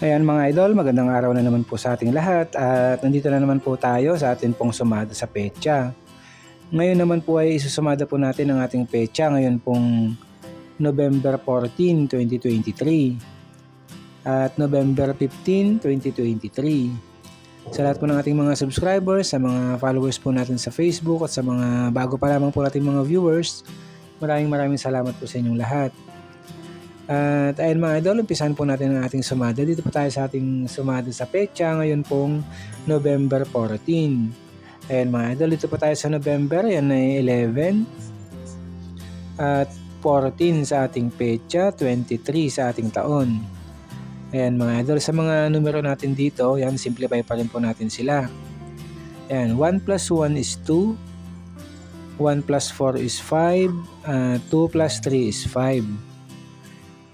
Ayan mga idol, magandang araw na naman po sa ating lahat at nandito na naman po tayo sa ating pong sumada sa pecha. Ngayon naman po ay isusumada po natin ang ating pecha ngayon pong November 14, 2023 at November 15, 2023. Sa lahat po ng ating mga subscribers, sa mga followers po natin sa Facebook at sa mga bago pa lamang po nating mga viewers, maraming maraming salamat po sa inyong lahat. At ayun mga idol, umpisahan po natin ang ating sumada. Dito po tayo sa ating sumada sa pecha ngayon pong November 14. Ayan mga idol, dito po tayo sa November, yan ay 11. At 14 sa ating pecha, 23 sa ating taon. Ayan mga idol, sa mga numero natin dito, yan, simplify pa rin po natin sila. Ayan, 1 plus 1 is 2. 1 plus 4 is 5. Uh, 2 plus 3 is 5.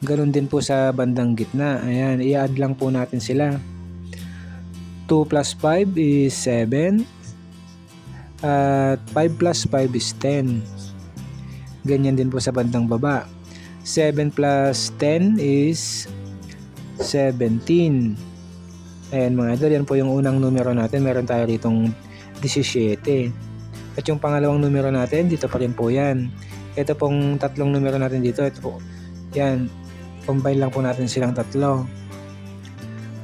Ganon din po sa bandang gitna. Ayan, i-add lang po natin sila. 2 plus 5 is 7. At 5 plus 5 is 10. Ganyan din po sa bandang baba. 7 plus 10 is 17. Ayan mga idol, yan po yung unang numero natin. Meron tayo ditong 17. At yung pangalawang numero natin, dito pa rin po yan. Ito pong tatlong numero natin dito, ito po. Yan, combine lang po natin silang tatlo.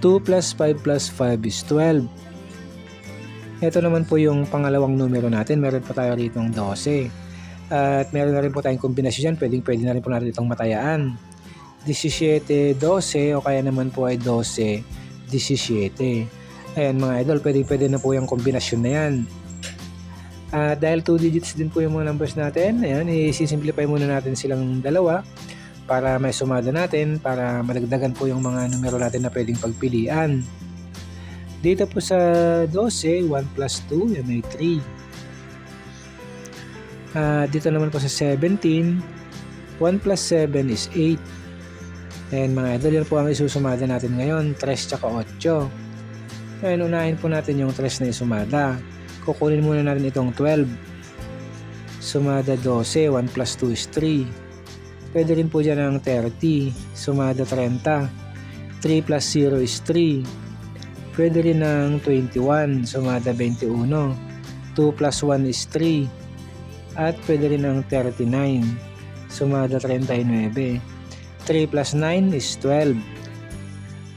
2 plus 5 plus 5 is 12. Ito naman po yung pangalawang numero natin. Meron pa tayo rito ng 12. At meron na rin po tayong kombinasyon dyan. Pwedeng pwede na rin po natin itong matayaan. 17, 12 o kaya naman po ay 12, 17. Ayan mga idol, pwedeng pwede na po yung kombinasyon na yan. Uh, dahil 2 digits din po yung mga numbers natin, ayan, i-simplify muna natin silang dalawa para may sumada natin para madagdagan po yung mga numero natin na pwedeng pagpilian. Dito po sa 12, 1 plus 2, yan may 3. Uh, dito naman po sa 17, 1 plus 7 is 8. And mga idol, yan po ang isusumada natin ngayon, 3 tsaka 8. Ngayon, unahin po natin yung 3 na isumada. Kukunin muna natin itong 12. Sumada 12, 1 plus 2 is 3. Pwede rin po dyan ang 30, sumada 30. 3 plus 0 is 3. Pwede rin ng 21, sumada 21. 2 plus 1 is 3. At pwede rin ng 39, sumada 39. 3 plus 9 is 12.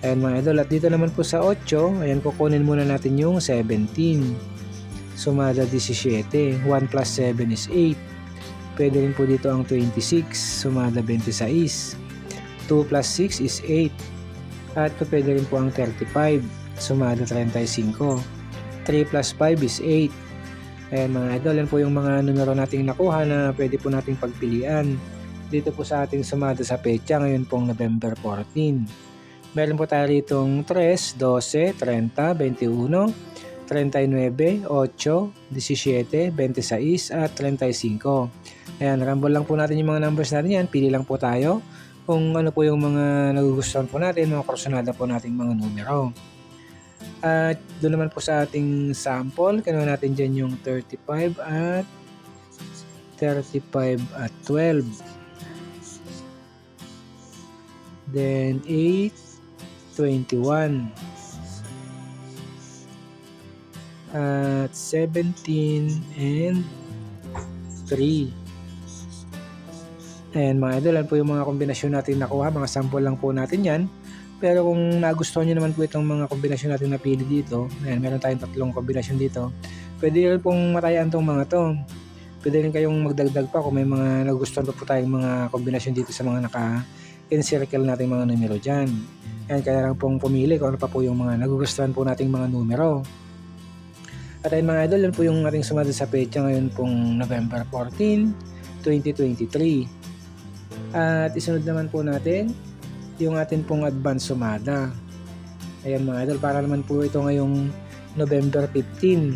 Ayan mga idol, at dito naman po sa 8, ayan kukunin muna natin yung 17. Sumada 17, 1 plus 7 is 8. Pwede rin po dito ang 26, sumada 26. 2 plus 6 is 8. At pwede rin po ang 35, sumada 35. 3 plus 5 is 8. Ayan mga idol, yan po yung mga numero nating nakuha na pwede po nating pagpilian. Dito po sa ating sumada sa pecha ngayon pong November 14. Meron po tayo ritong 3, 12, 30, 21, 39, 8, 17, 26 at 35. Ayan, rumble lang po natin yung mga numbers natin yan. Pili lang po tayo kung ano po yung mga nagugustuhan po natin, mga kursunada po nating mga numero. At doon naman po sa ating sample, kinuha natin dyan yung 35 at 35 at 12. Then 8, 21. At 17 and 3. Ayan mga idol, yan po yung mga kombinasyon natin nakuha, mga sample lang po natin yan. Pero kung nagustuhan nyo naman po itong mga kombinasyon natin napili dito, ayan, meron tayong tatlong kombinasyon dito, pwede rin pong matayan tong mga to. Pwede rin kayong magdagdag pa kung may mga nagustuhan pa po tayong mga kombinasyon dito sa mga naka-encircle nating mga numero dyan. Ayan, kaya lang pong pumili kung ano pa po yung mga nagugustuhan po nating mga numero. At ayun mga idol, yan po yung ating sumada sa pecha ngayon pong November 14, 2023. At isunod naman po natin yung atin pong advance sumada. Ayan mga idol, para naman po ito ngayong November 15.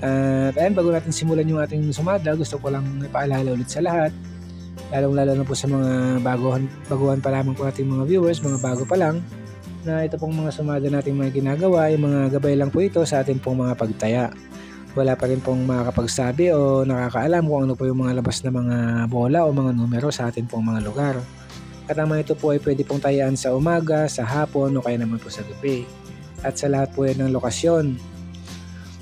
At ayan, bago natin simulan yung ating sumada, gusto ko lang ipaalala ulit sa lahat. Lalong lalo na po sa mga baguhan, baguhan pa lamang po ating mga viewers, mga bago pa lang, na ito pong mga sumada nating mga ginagawa, yung mga gabay lang po ito sa ating pong mga pagtaya wala pa rin pong makakapagsabi o nakakaalam kung ano po yung mga labas na mga bola o mga numero sa atin pong mga lugar. At ang mga ito po ay pwede pong tayaan sa umaga, sa hapon o kaya naman po sa gabi. At sa lahat po yan ng lokasyon.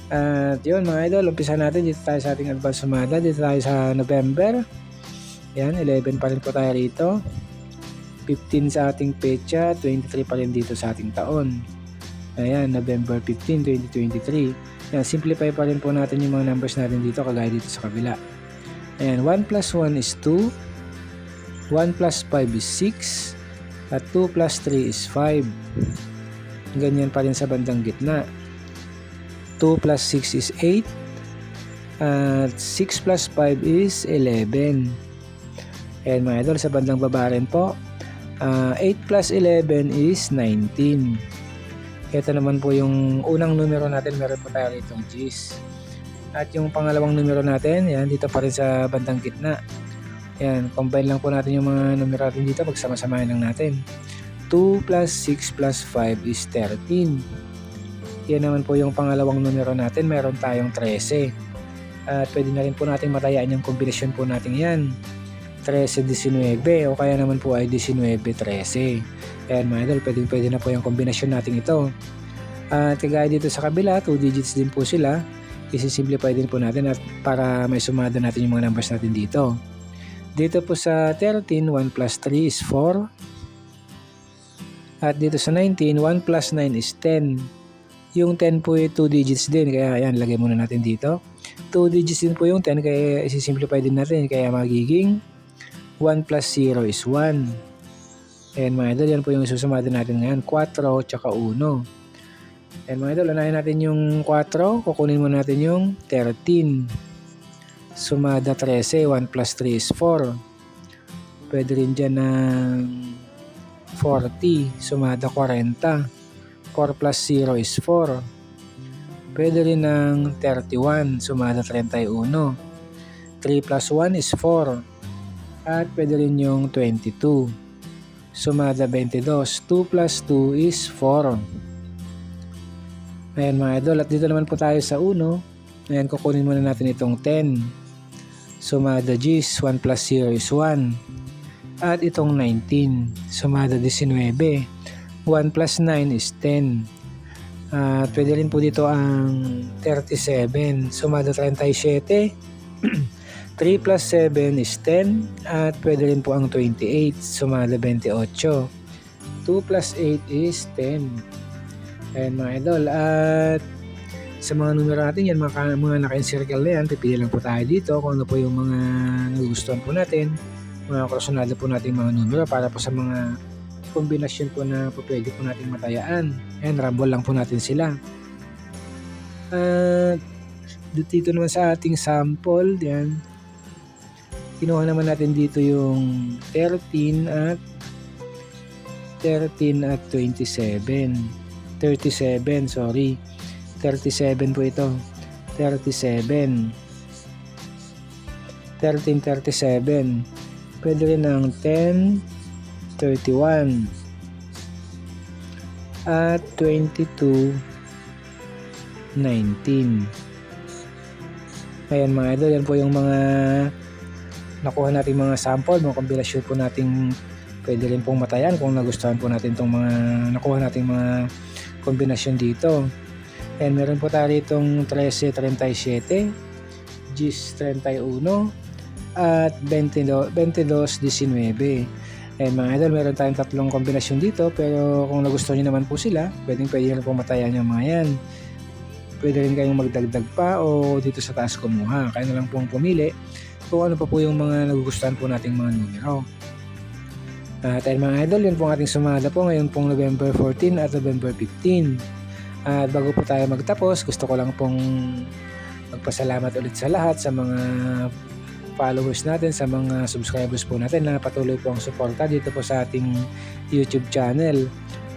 At yun mga idol, umpisa natin dito tayo sa ating advance sumada. Dito tayo sa November. Yan, 11 pa rin po tayo rito. 15 sa ating pecha, 23 pa rin dito sa ating taon. Ayan, November 15, 2023. Yan, simplify pa rin po natin yung mga numbers natin dito kagaya dito sa kabila. Ayan, 1 plus 1 is 2. 1 plus 5 is 6. At 2 plus 3 is 5. Ganyan pa rin sa bandang gitna. 2 plus 6 is 8. At 6 plus 5 is 11. Ayan mga idol, sa bandang baba rin po. Ah, 8 plus 11 is 19. Ito naman po yung unang numero natin, meron po tayo rito G's. At yung pangalawang numero natin, yan, dito pa rin sa bandang gitna. Yan, combine lang po natin yung mga numero natin dito, pagsama-samahin lang natin. 2 plus 6 plus 5 is 13. Yan naman po yung pangalawang numero natin, meron tayong 13. At pwede na rin po natin matayaan yung kombinasyon po natin yan. 13-19 o kaya naman po ay 19-13. Ayan mga idol, pwede, pwede na po yung kombinasyon natin ito. At kagaya dito sa kabila, 2 digits din po sila. Isisimplify din po natin at para may sumada natin yung mga numbers natin dito. Dito po sa 13, 1 plus 3 is 4. At dito sa 19, 1 plus 9 is 10. Yung 10 po ay 2 digits din, kaya ayan, lagay muna natin dito. 2 digits din po yung 10, kaya isisimplify din natin, kaya magiging 1 plus 0 is 1. Ayan mga idol, yan po yung susumada natin ngayon. 4 tsaka 1. Ayan mga idol, unahin natin yung 4. Kukunin mo natin yung 13. Sumada 13. 1 plus 3 is 4. Pwede rin dyan ng 40. Sumada 40. 4 plus 0 is 4. Pwede rin ng 31. Sumada 31. 3 plus 1 is 4. At pwede rin yung 22. Sumada 22. 2 plus 2 is 4. Ayan mga idol. At dito naman po tayo sa 1. Ayan, kukunin muna natin itong 10. Sumada G's. 1 plus 0 is 1. At itong 19. Sumada 19. 1 plus 9 is 10. At pwede rin po dito ang 37. Sumada 37. 3 plus 7 is 10 at pwede rin po ang 28 sumada 28 2 plus 8 is 10 ayan mga idol at sa mga numero natin yan mga, mga naka-encircle na yan pipili lang po tayo dito kung ano po yung mga nagugustuhan po natin mga krosonado po natin mga numero para po sa mga kombinasyon po na po pwede po natin matayaan. Ayan rumble lang po natin sila. At dito naman sa ating sample yan kinuha naman natin dito yung 13 at 13 at 27 37 sorry. 37 po ito. 37 1337 pwede rin ng 10 31 at 22 19 ayan mga idol yan po yung mga nakuha natin mga sample, mga kombinasyon po nating pwede rin pong matayan kung nagustuhan po natin itong mga nakuha nating mga kombinasyon dito. And meron po tayo itong 1337, GIS 31, at 22, 2219. And mga idol, meron tayong tatlong kombinasyon dito pero kung nagustuhan nyo naman po sila, pwedeng pwede rin pong matayan yung mga yan. Pwede rin kayong magdagdag pa o dito sa taas kumuha. Kaya na lang pong pumili kung ano pa po yung mga nagugustuhan po nating mga numero. At ayun mga idol, yun pong ating sumada po ngayon pong November 14 at November 15. At bago po tayo magtapos, gusto ko lang pong magpasalamat ulit sa lahat sa mga followers natin, sa mga subscribers po natin na patuloy po ang suporta dito po sa ating YouTube channel.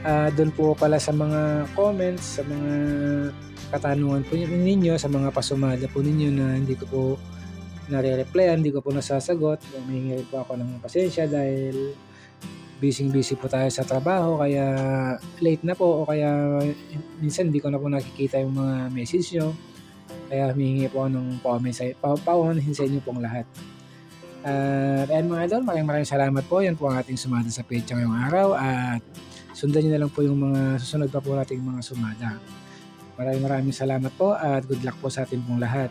Uh, doon po pala sa mga comments, sa mga katanungan po ninyo, sa mga pasumada po ninyo na hindi ko po nare-replyan, hindi ko po nasasagot. Humingi po ako ng pasensya dahil busy-busy po tayo sa trabaho kaya late na po o kaya minsan hindi ko na po nakikita yung mga message nyo. Kaya humingi po ng paumanhin sa, inyo pong lahat. At ayan mga idol, maraming maraming salamat po. Yan po ang ating sumada sa pecha ngayong araw. At sundan nyo na lang po yung mga susunod pa po nating mga sumada. Maraming maraming salamat po at good luck po sa atin pong lahat.